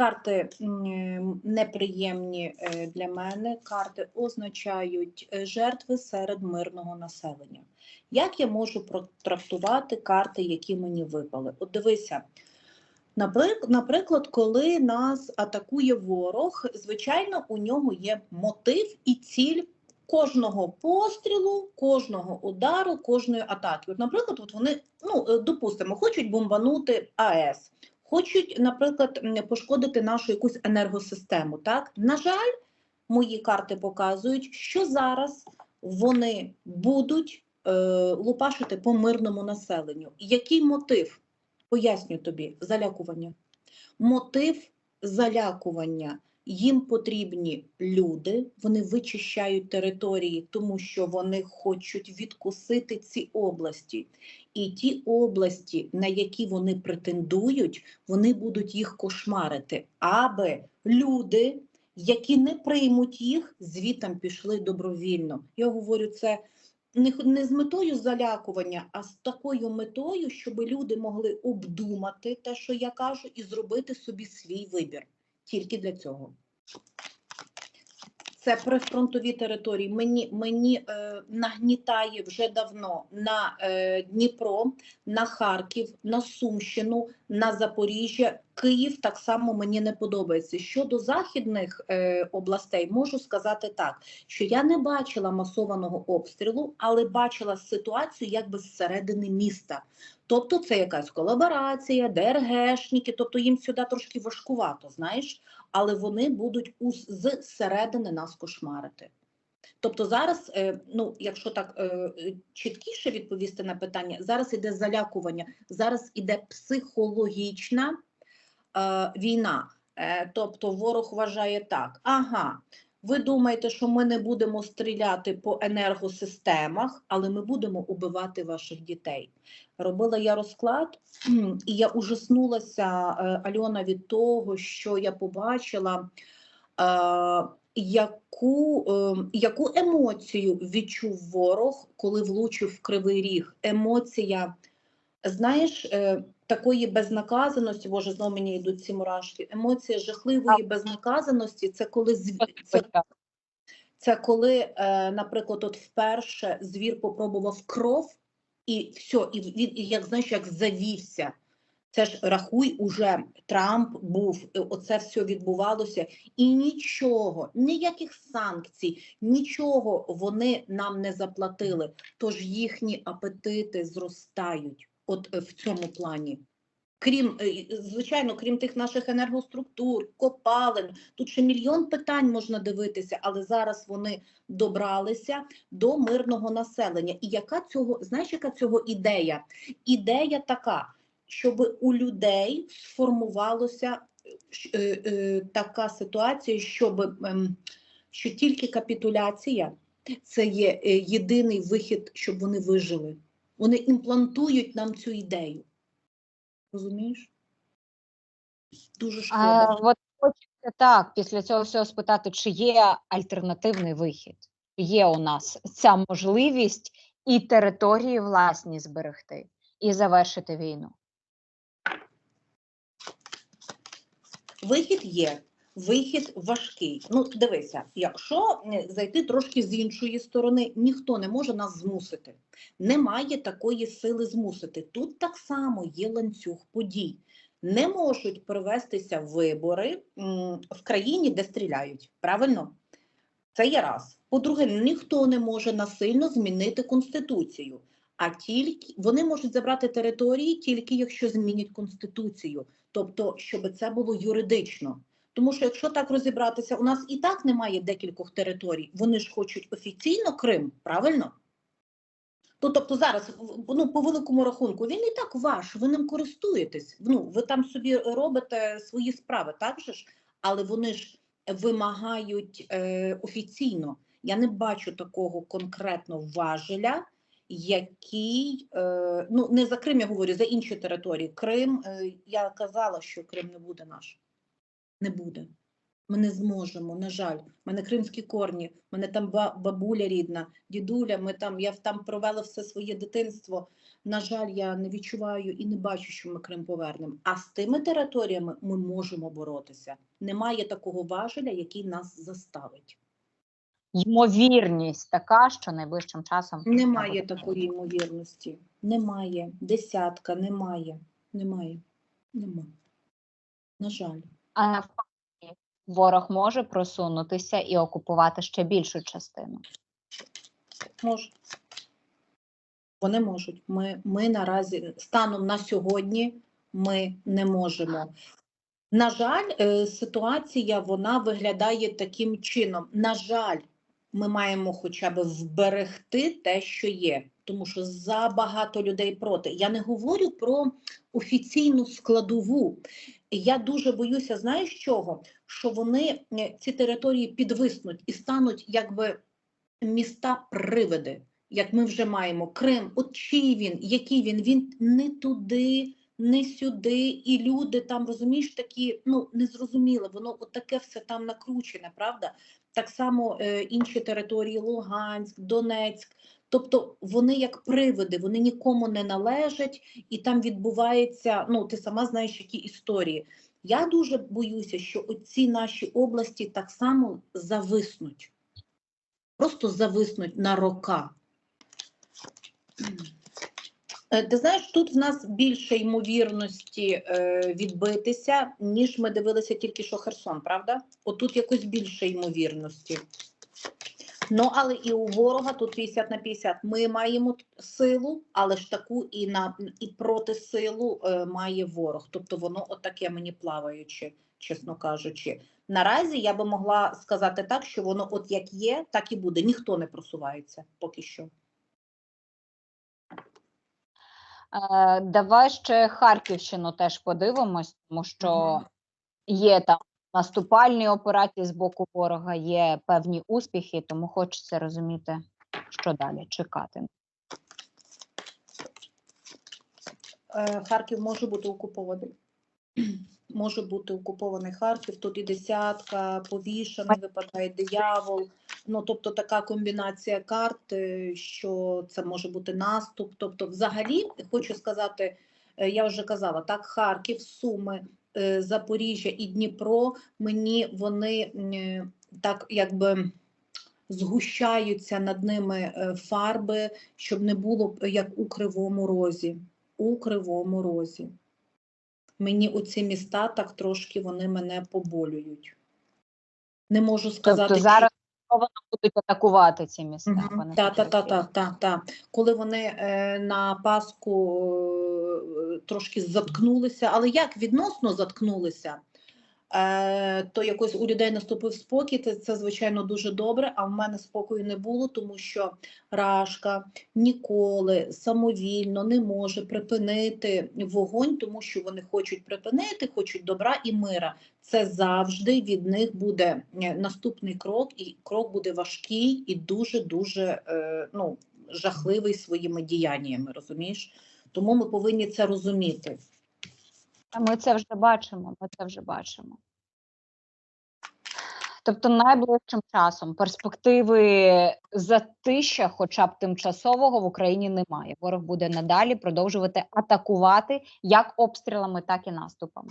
карти неприємні е, для мене. Карти означають е, жертви серед мирного населення. Як я можу протрактувати карти, які мені випали? От дивися. Наприклад, коли нас атакує ворог, звичайно, у нього є мотив і ціль кожного пострілу, кожного удару, кожної атаки. От, наприклад, от вони, ну е, допустимо, хочуть бомбанути АЕС, хочуть, наприклад, пошкодити нашу якусь енергосистему. Так, на жаль, мої карти показують, що зараз вони будуть е, лупашити по мирному населенню. Який мотив? Поясню тобі, залякування. Мотив залякування. Їм потрібні люди, вони вичищають території, тому що вони хочуть відкусити ці області. І ті області, на які вони претендують, вони будуть їх кошмарити, аби люди, які не приймуть їх, звітам пішли добровільно. Я говорю це не, не з метою залякування, а з такою метою, щоб люди могли обдумати те, що я кажу, і зробити собі свій вибір. Тільки для цього. Це прифронтові території. Мені, мені е, нагнітає вже давно на е, Дніпро, на Харків, на Сумщину, на Запоріжжя. Київ так само мені не подобається. Щодо західних е, областей, можу сказати так, що я не бачила масованого обстрілу, але бачила ситуацію якби зсередини міста. Тобто це якась колаборація, ДРГшники, тобто їм сюди трошки важкувато, знаєш, але вони будуть з середини нас кошмарити. Тобто зараз, е, ну якщо так е, чіткіше відповісти на питання, зараз іде залякування, зараз іде психологічна е, війна. Е, тобто ворог вважає так: ага, ви думаєте, що ми не будемо стріляти по енергосистемах, але ми будемо убивати ваших дітей. Робила я розклад, і я ужаснулася, е, Альона, від того, що я побачила, е, яку, е, яку емоцію відчув ворог, коли влучив в кривий ріг. Емоція, знаєш, такої безнаказаності, боже, знову мені йдуть ці мурашки. Емоція жахливої безнаказаності це коли це, це коли, е, наприклад, от вперше звір попробував кров, і все, і він, і як знаєш, як завівся. Це ж рахуй, уже Трамп був, оце все відбувалося, і нічого, ніяких санкцій, нічого вони нам не заплатили. Тож їхні апетити зростають, от е, в цьому плані. Крім, е, звичайно, крім тих наших енергоструктур, копалин, тут ще мільйон питань можна дивитися, але зараз вони добралися до мирного населення. І яка цього, знаєш, яка цього ідея? Ідея така, щоб у людей сформувалося е, е, така ситуація, щоб ем, що тільки капітуляція це є е, єдиний вихід, щоб вони вижили. Вони імплантують нам цю ідею. Розумієш? Дуже шкода. А, от хочеться так, після цього всього спитати, чи є альтернативний вихід? Є у нас ця можливість і території власні зберегти, і завершити війну. Вихід є, вихід важкий. Ну, дивися, якщо е, зайти трошки з іншої сторони, ніхто не може нас змусити. Немає такої сили змусити. Тут так само є ланцюг подій. Не можуть провестися вибори в країні, де стріляють. Правильно? Це є раз. По-друге, ніхто не може насильно змінити конституцію. А тільки вони можуть забрати території тільки якщо змінять конституцію, тобто, щоб це було юридично. Тому що якщо так розібратися, у нас і так немає декількох територій. Вони ж хочуть офіційно Крим, правильно? То, тобто зараз, ну, по великому рахунку, він і так ваш, ви ним користуєтесь. Ну, ви там собі робите свої справи, так же ж? Але вони ж вимагають е, офіційно. Я не бачу такого конкретно важеля, який, е, ну не за Крим я говорю, за інші території. Крим, е, я казала, що Крим не буде наш. Не буде. Ми не зможемо, на жаль. У мене кримські корні, в мене там ба- бабуля рідна, дідуля, ми там, я там провела все своє дитинство. На жаль, я не відчуваю і не бачу, що ми Крим повернемо. А з тими територіями ми можемо боротися. Немає такого важеля, який нас заставить. Ймовірність така, що найближчим часом Немає такої ймовірності. Немає. Десятка, немає. Немає. Нема. На жаль. А навпаки, ворог може просунутися і окупувати ще більшу частину. Можуть. Вони можуть. Ми, ми наразі станом на сьогодні ми не можемо. На жаль, е, ситуація вона виглядає таким чином. На жаль, ми маємо хоча б вберегти те, що є, тому що забагато людей проти. Я не говорю про офіційну складову. Я дуже боюся, знаєш чого? Що вони е, ці території підвиснуть і стануть якби міста привиди, як ми вже маємо. Крим, от чий він, який він, він не туди, не сюди, і люди там, розумієш, такі, ну, незрозуміле, воно от таке все там накручене, правда? Так само е, інші території, Луганськ, Донецьк. Тобто вони як привиди, вони нікому не належать, і там відбувається, ну ти сама знаєш, які історії. Я дуже боюся, що оці наші області так само зависнуть просто зависнуть на рока. Е, Ти знаєш, тут в нас більше ймовірності е, відбитися, ніж ми дивилися тільки що Херсон, правда? Отут якось більше ймовірності. Ну, але і у ворога тут 50 на 50. Ми маємо силу, але ж таку і на і проти силу е, має ворог. Тобто воно отаке мені плаваюче, чесно кажучи. Наразі я би могла сказати так, що воно от як є, так і буде. Ніхто не просувається поки що. Е, давай ще Харківщину теж подивимось, тому що є там наступальні операції з боку ворога, є певні успіхи, тому хочеться розуміти, що далі чекати. Е, Харків може бути окупований. Може бути окупований Харків, тут і десятка, повішений, випадає диявол. Ну, тобто така комбінація карт, е, що це може бути наступ. Тобто, взагалі, хочу сказати, е, я вже казала, так, Харків, Суми, Запоріжжя і Дніпро, мені вони е, так якби згущаються над ними е, фарби, щоб не було як у Кривому Розі. У Кривому Розі. Мені оці міста так трошки вони мене поболюють. Не можу сказати. Тобто зараз вони будуть атакувати ці міста. Мгм. вони Та, та, та, та, та, та. Коли вони е, на Пасху е, трошки заткнулися, але як відносно заткнулися, е, то якось у людей наступив спокій, це, звичайно дуже добре, а в мене спокою не було, тому що Рашка ніколи самовільно не може припинити вогонь, тому що вони хочуть припинити, хочуть добра і мира. Це завжди від них буде е, наступний крок, і крок буде важкий і дуже дуже е, ну, жахливий своїми діяннями. Розумієш? Тому ми повинні це розуміти. Ми це вже бачимо. Ми це вже бачимо. Тобто, найближчим часом перспективи затища, хоча б тимчасового, в Україні немає. Ворог буде надалі продовжувати атакувати як обстрілами, так і наступами.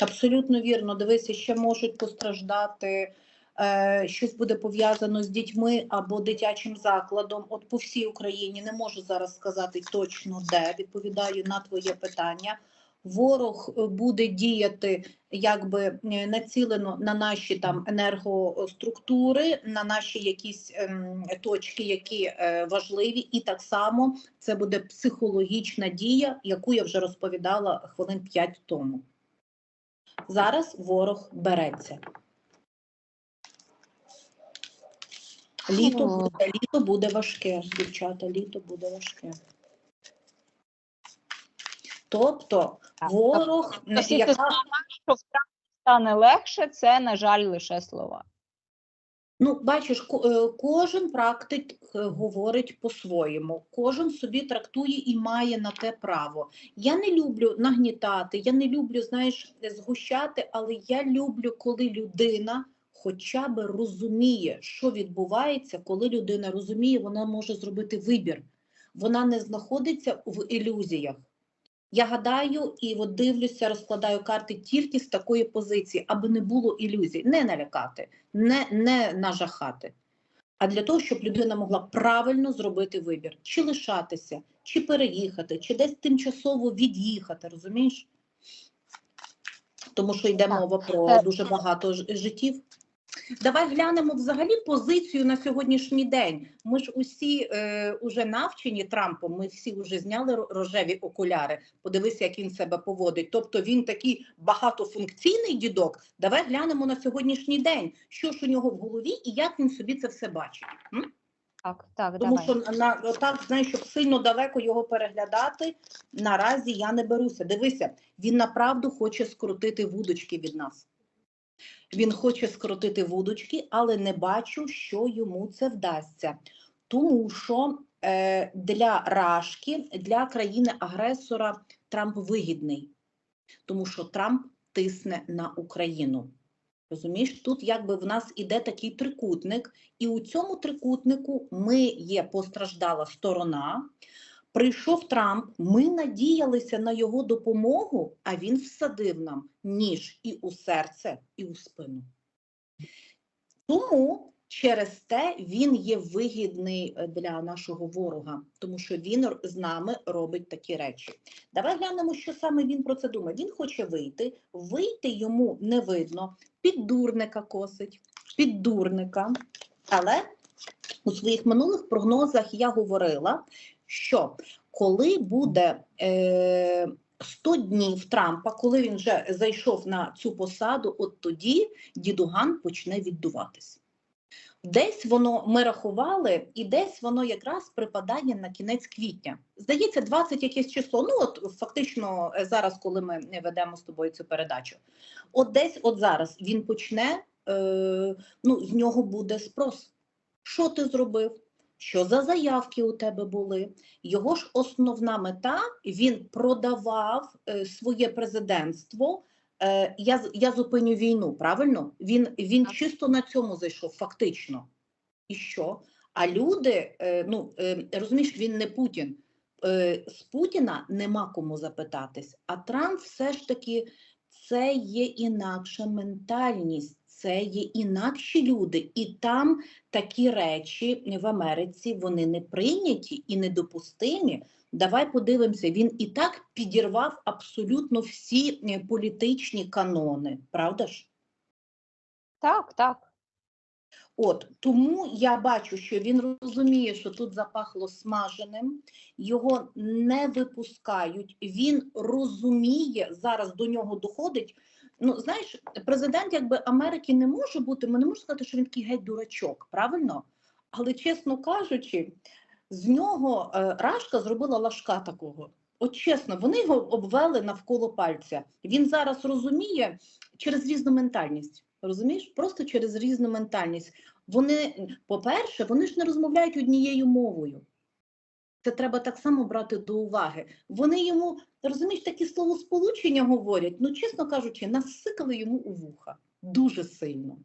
Абсолютно вірно. Дивися, ще можуть постраждати. Е, щось буде пов'язано з дітьми або дитячим закладом. От по всій Україні не можу зараз сказати точно де. Відповідаю на твоє питання. Ворог е, буде діяти якби е, націлено на наші там енергоструктури, на наші якісь ем, точки, які важливі, і так само це буде психологічна дія, яку я вже розповідала хвилин 5 тому. Зараз ворог береться. Літо буде, літо буде важке, дівчата, літо буде важке. Тобто ворог, не- ці яка, що стане легше, це, на жаль, лише слова. Ну, бачиш, е, кожен практик е, говорить по-своєму, кожен собі трактує і має на те право. Я не люблю нагнітати, я не люблю, знаєш, згущати, але я люблю, коли людина хоча б розуміє, що відбувається, коли людина розуміє, вона може зробити вибір. Вона не знаходиться в ілюзіях. Я гадаю і от дивлюся, розкладаю карти тільки з такої позиції, аби не було ілюзій, не налякати, не, не нажахати, а для того, щоб людина могла правильно зробити вибір, чи лишатися, чи переїхати, чи десь тимчасово від'їхати, розумієш? Тому що йде мова про Е, дуже багато життів. Давай глянемо взагалі позицію на сьогоднішній день. Ми ж усі е, уже навчені Трампом, ми всі вже зняли рожеві окуляри. Подивися, як він себе поводить. Тобто він такий багатофункційний дідок. Давай глянемо на сьогоднішній день, що ж у нього в голові і як він собі це все бачить. М? Так, так, Тому давай. що на так, знаєш, щоб сильно далеко його переглядати, наразі я не беруся. Дивися, він направду хоче скрутити вудочки від нас. Він хоче скрутити вудочки, але не бачу, що йому це вдасться. Тому що е, для Рашки, для країни-агресора Трамп вигідний, тому що Трамп тисне на Україну. Розумієш, тут якби в нас іде такий трикутник, і у цьому трикутнику ми є постраждала сторона. Прийшов Трамп, ми надіялися на його допомогу, а він всадив нам ніж і у серце, і у спину. Тому через те він є вигідний е, для нашого ворога, тому що він з нами робить такі речі. Давай глянемо, що саме він про це думає. Він хоче вийти, вийти йому не видно, піддурника косить, піддурника. Але у своїх минулих прогнозах я говорила, що коли буде е, 100 днів Трампа, коли він вже зайшов на цю посаду, от тоді дідуган почне віддуватись. Десь воно ми рахували, і десь воно якраз припадає на кінець квітня. Здається, 20 якесь число. Ну от фактично е, зараз, коли ми ведемо з тобою цю передачу. От десь, от зараз він почне, е, ну з нього буде спрос. Що ти зробив? Що за заявки у тебе були? Його ж основна мета він продавав е, своє президентство. Е, я, я зупиню війну, правильно? Він, він чисто на цьому зайшов, фактично. І що? А люди, е, ну розумієш, він не Путін. З Путіна нема кому запитатись. А Трамп все ж таки це є інакша ментальність, це є інакші люди, і там такі речі в Америці вони не прийняті і недопустимі. Давай подивимося, він і так підірвав абсолютно всі е, політичні канони, правда ж? Так, так. От тому я бачу, що він розуміє, що тут запахло смаженим, його не випускають. Він розуміє зараз до нього доходить. Ну знаєш, президент якби Америки не може бути. Ми не можемо сказати, що він такий геть дурачок, правильно? Але чесно кажучи, з нього е, Рашка зробила лашка такого. От чесно, вони його обвели навколо пальця. Він зараз розуміє через різну ментальність. Розумієш? Просто через різну ментальність. Вони, по-перше, вони ж не розмовляють однією мовою. Це треба так само брати до уваги. Вони йому, розумієш, такі словосполучення говорять, ну, чесно кажучи, насикали йому у вуха дуже сильно.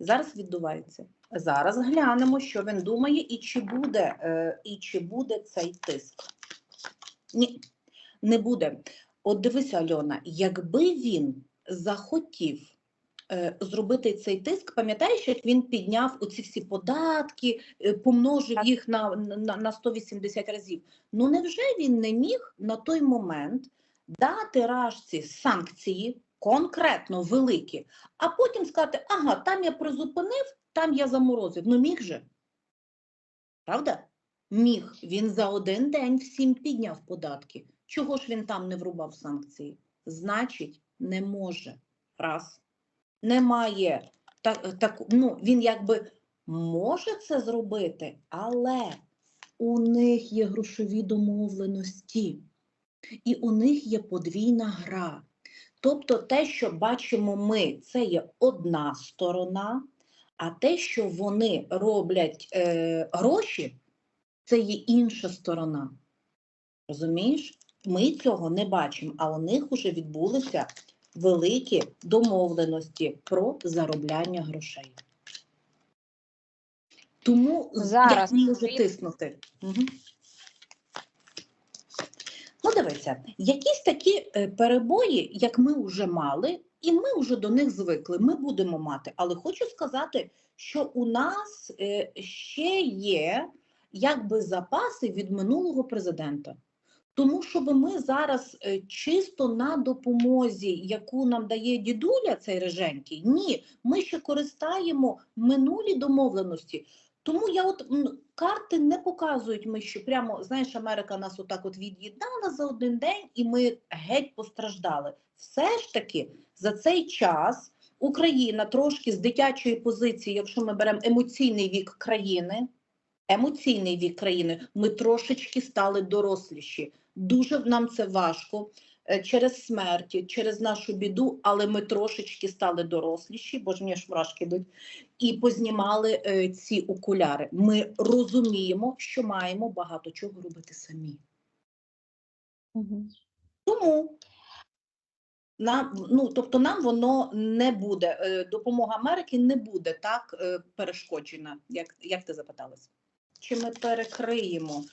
Зараз відбувається. Зараз глянемо, що він думає, і чи буде, е, і чи буде цей тиск. Ні, не буде. От дивися, Альона, якби він захотів зробити цей тиск, пам'ятаєш, як він підняв оці всі податки, е, помножив їх на, на, на 180 разів. Ну невже він не міг на той момент дати Рашці санкції, конкретно великі, а потім сказати, ага, там я призупинив, там я заморозив. Ну міг же. Правда? Міг. Він за один день всім підняв податки. Чого ж він там не врубав санкції? Значить, не може. Раз. Немає. Так, так, ну, він якби може це зробити, але у них є грошові домовленості. І у них є подвійна гра. Тобто те, що бачимо ми, це є одна сторона, А те, що вони роблять е, гроші, це є інша сторона. Розумієш? Ми цього не бачимо, а у них вже відбулися великі домовленості про заробляння грошей. Тому Зараз можу тиснути. Угу. Ну, дивися, якісь такі е, перебої, як ми вже мали, і ми вже до них звикли. Ми будемо мати. Але хочу сказати, що у нас е, ще є якби запаси від минулого президента. Тому щоб ми зараз е, чисто на допомозі, яку нам дає дідуля цей реженький, ні, ми ще користаємо минулі домовленості. Тому я от карти не показують ми, що прямо знаєш, Америка нас отак от від'єднала за один день, і ми геть постраждали. Все ж таки за цей час Україна трошки з дитячої позиції, якщо ми беремо емоційний вік країни, емоційний вік країни, ми трошечки стали доросліші. Дуже нам це важко е, через смерті, через нашу біду, але ми трошечки стали доросліші, бо ж мені ж мурашки йдуть, і познімали е, ці окуляри. Ми розуміємо, що маємо багато чого робити самі. Тому нам, ну, тобто нам воно не буде, е, допомога Америки не буде так е, перешкоджена, як, як ти запиталась. Чи ми перекриємо?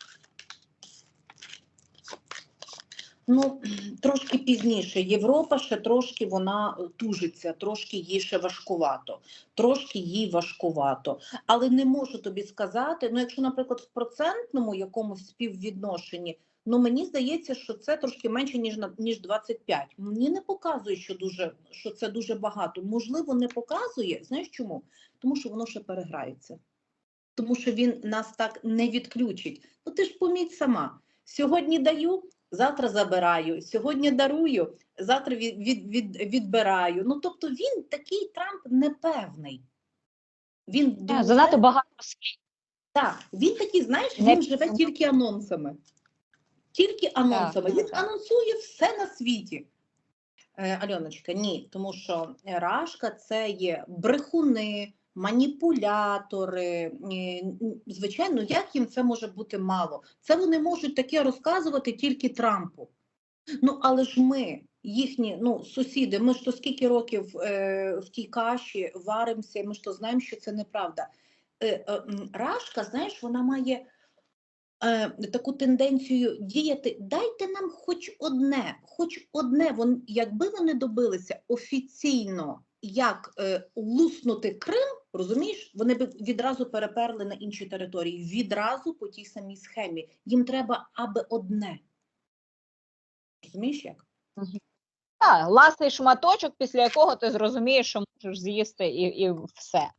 Ну, трошки пізніше. Європа ще трошки вона е, тужиться, трошки їй ще важкувато, трошки їй важкувато. Але не можу тобі сказати, ну якщо, наприклад, в процентному якомусь співвідношенні, ну мені здається, що це трошки менше, ніж ніж 25. Мені не показує, що дуже що це дуже багато. Можливо, не показує. Знаєш чому? Тому що воно ще переграється. Тому що він нас так не відключить. Ну ти ж поміть сама. Сьогодні даю, завтра забираю. Сьогодні дарую, завтра від, від, від, відбираю. Ну тобто він такий Трамп непевний. Він дуже- Занадто багато слів. так, він такий, знаєш, він живе тільки анонсами. Тільки анонсами. так, Він так. анонсує все на світі. Е, Альоночка, ні, тому що Рашка це є брехуни, маніпулятори. е, Звичайно, як їм це може бути мало? Це вони можуть таке розказувати тільки Трампу. Ну, але ж ми, їхні ну, сусіди, ми ж то скільки років е, в тій каші варимося, ми ж то знаємо, що це неправда. Е, е, Рашка, знаєш, вона має е, таку тенденцію діяти. Дайте нам хоч одне, хоч одне, вон, якби вони добилися офіційно, як е, луснути Крим, розумієш, вони б відразу переперли на інші території, відразу по тій самій схемі. Їм треба аби одне. Розумієш як? Так, ласий шматочок, після якого ти зрозумієш, що можеш з'їсти і, і все.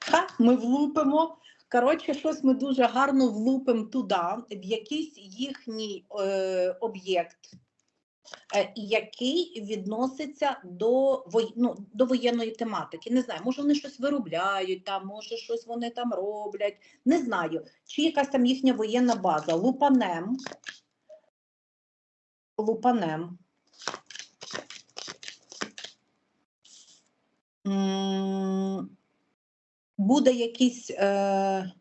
Ха, ми влупимо. Коротше, щось ми дуже гарно влупимо туди, в якийсь їхній е, об'єкт, який відноситься до, ну, до воєнної тематики. Не знаю, може вони щось виробляють, там, може щось вони там роблять. Не знаю, чи якась там їхня воєнна база. Лупанем. Лупанем. Буде якийсь, е,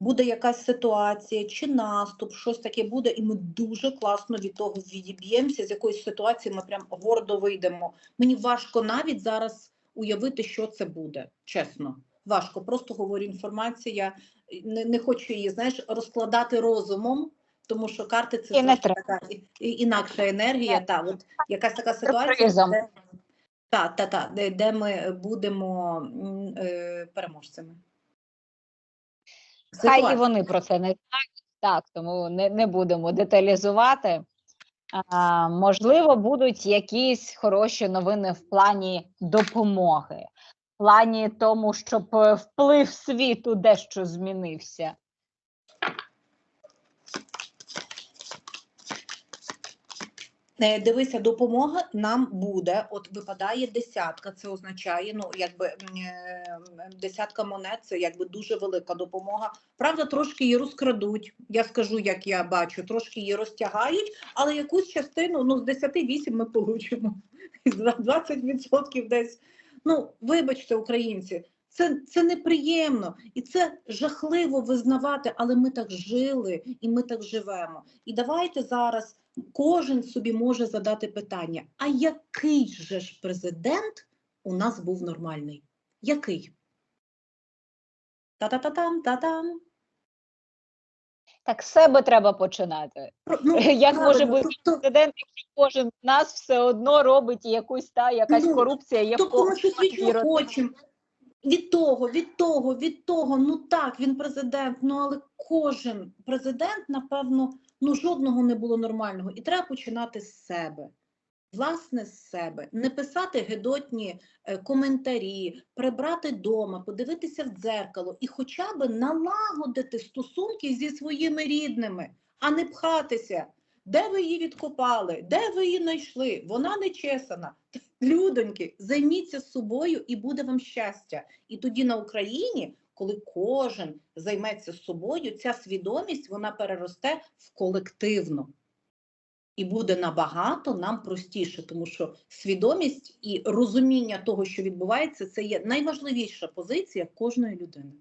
буде якась ситуація чи наступ, щось таке буде, і ми дуже класно від того відіб'ємося, з якоїсь ситуації ми прям гордо вийдемо. Мені важко навіть зараз уявити, що це буде, чесно. Важко, просто говорю інформація. Не, не хочу її, знаєш, розкладати розумом, тому що карти це І така інакша енергія. Та, от якась така ситуація, де, та, та, та, де, де ми будемо е, переможцями. Хай і вони про це не знають, так, тому не, не будемо деталізувати. А, можливо, будуть якісь хороші новини в плані допомоги, в плані тому, щоб е, вплив світу дещо змінився. Дивися, допомога нам буде. От випадає десятка. Це означає, ну якби е, десятка монет це якби дуже велика допомога. Правда, трошки її розкрадуть. Я скажу, як я бачу, трошки її розтягають, але якусь частину ну з 10 8 ми получимо. 20% десь. Ну, вибачте, українці, це, це неприємно і це жахливо визнавати, але ми так жили і ми так живемо. І давайте зараз кожен собі може задати питання: а який же ж президент у нас був нормальний? Який? Та-та-та-там, та-там. Так себе треба починати. Ну, Як може бути тобто, Президент, якщо кожен з нас все одно робить якусь та якась Ну, корупція, є в Тобто ми щось когось вічно віра- хочемо. Від того, від того, від того. Ну так, він президент, ну але кожен президент, напевно, ну жодного не було нормального. І треба починати з себе. Власне, з себе. Не писати гедотні е, коментарі, прибрати дома, подивитися в дзеркало і хоча б налагодити стосунки зі своїми рідними, а не пхатися. Де ви її відкопали? Де ви її знайшли? Вона не чесана. Людоньки, займіться собою і буде вам щастя. І тоді на Україні, коли кожен займеться собою, ця свідомість вона переросте в колективну. І буде набагато нам простіше, тому що свідомість і розуміння того, що відбувається, це є найважливіша позиція кожної людини.